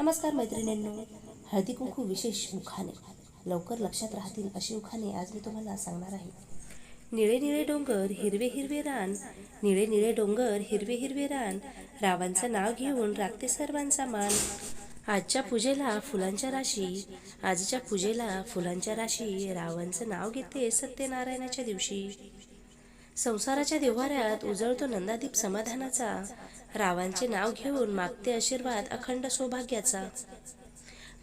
नमस्कार मैत्रिणींनो. हळदी कुंकू विशेष मुखाने. लवकर लक्षात राहतील अशी उखाणे आज मी तुम्हाला सांगणार आहे. निळे निळे डोंगर हिरवे हिरवे रान. निळे निळे डोंगर हिरवे हिरवे रान. रावांचं नाव घेऊन राखते सर्वांचा मान. आजच्या पूजेला फुलांच्या राशी. आजच्या पूजेला फुलांच्या राशी रावांचं नाव घेते सत्यनारायणाच्या दिवशी. संसाराच्या देव्हाऱ्यात उजळतो नंदादीप समाधानाचा. रावांचे नाव घेऊन मागते आशीर्वाद अखंड सौभाग्याचा.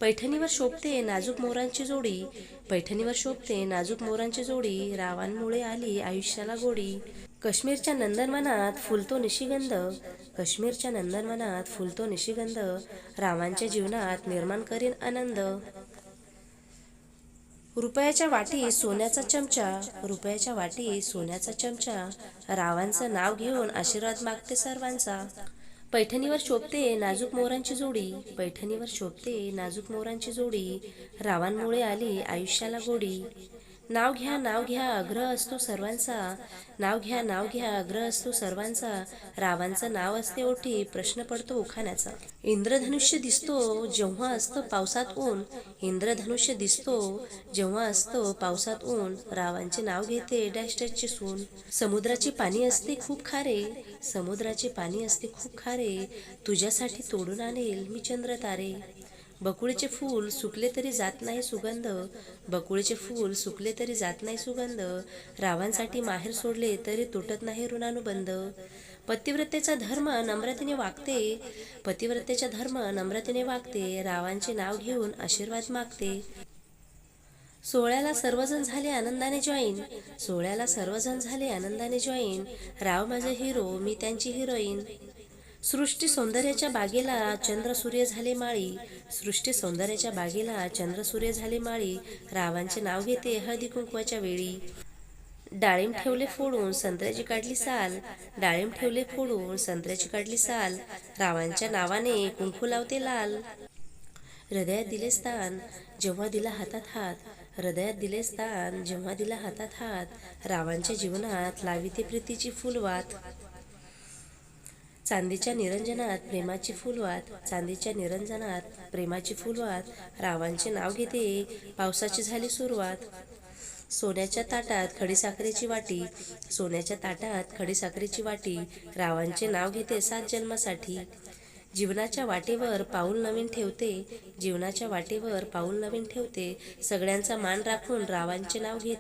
पैठणीवर शोभते नाजूक मोरांची जोडी. पैठणीवर शोभते नाजूक मोरांची जोडी. रावांमुळे आली आयुष्याला गोडी. काश्मीरच्या नंदनवनात फुलतो निशिगंध. काश्मीरच्या नंदनवनात फुलतो निशिगंध. रावांच्या जीवनात निर्माण करीन आनंद. रुपयाच्या वाटी सोन्याचा चमचा रुपयाच्या वाटी सोन्याचा चमचा रावांचं नाव घेऊन आशीर्वाद मागते सर्वांचा. पैठणीवर शोभते नाजूक मोरांची जोडी पैठणीवर शोभते नाजूक मोरांची जोडी रावांमुळे आली आयुष्याला गोडी. नाव घ्या नाव घ्या आग्रह असतो सर्वांचा. नाव घ्या नाव घ्या आग्रह असतो सर्वांचा. रावांचं नाव असते ओठी प्रश्न पडतो उखाण्याचा. इंद्रधनुष्य दिसतो जेव्हा असतं पावसात ऊन. इंद्रधनुष्य दिसतो जेव्हा असतो पावसात ऊन. रावांचे नाव घेते डॅश डॅशची सून. समुद्राचे पाणी असते खूप खारे. समुद्राचे पाणी असते खूप खारे. तुझ्यासाठी तोडून आणेल मी चंद्र तारे बकुळीचे फूल सुकले तरी जात नाही सुगंध. बकुळीचे फूल सुकले तरी जात नाही सुगंध. रावांसाठी माहेर सोडले तरी तुटत नाही ऋणानुबंध. पतिव्रतेचा धर्म नम्रतेने वागते. पतिव्रतेचा धर्म नम्रतेने वागते. रावांचे नाव घेऊन आशीर्वाद मागते. सोहळ्याला सर्वजण झाले आनंदाने जॉईन. सोहळ्याला सर्वजण झाले आनंदाने जॉईन. राव माझे हिरो मी त्यांची हिरोईन सृष्टी सौंदर्याच्या बागेला चंद्र सूर्य झाले माळी. सृष्टी सौंदर्याच्या बागेला चंद्र सूर्य झाले माळी. रावांचे नाव घेते हळदी कुंकवाच्या वेळी. डाळिंब ठेवले फोडून संत्र्याची काढली साल. डाळिंब ठेवले फोडून संत्र्याची काढली साल. रावांच्या नावाने कुंकू लावते लाल. हृदयात दिले स्थान जेव्हा दिला हातात हात. हृदयात दिले स्थान जेव्हा दिला हातात हात. रावांच्या जीवनात लाविते प्रीतीची फुलवात. चांदीच्या निरंजनात प्रेमाची फुलवात चांदीच्या निरंजनात प्रेमाची फुलवात रावांचे नाव घेते पावसाची झाली सुरुवात. सोन्याच्या ताटात खडीसाखरेची वाटी सोन्याच्या ताटात खडीसाखरेची वाटी रावांचे नाव घेते सात जन्मासाठी. जीवनाच्या वाटेवर पाऊल नवीन ठेवते जीवनाच्या वाटेवर पाऊल नवीन ठेवते सगळ्यांचा मान राखून रावांचे नाव घेते.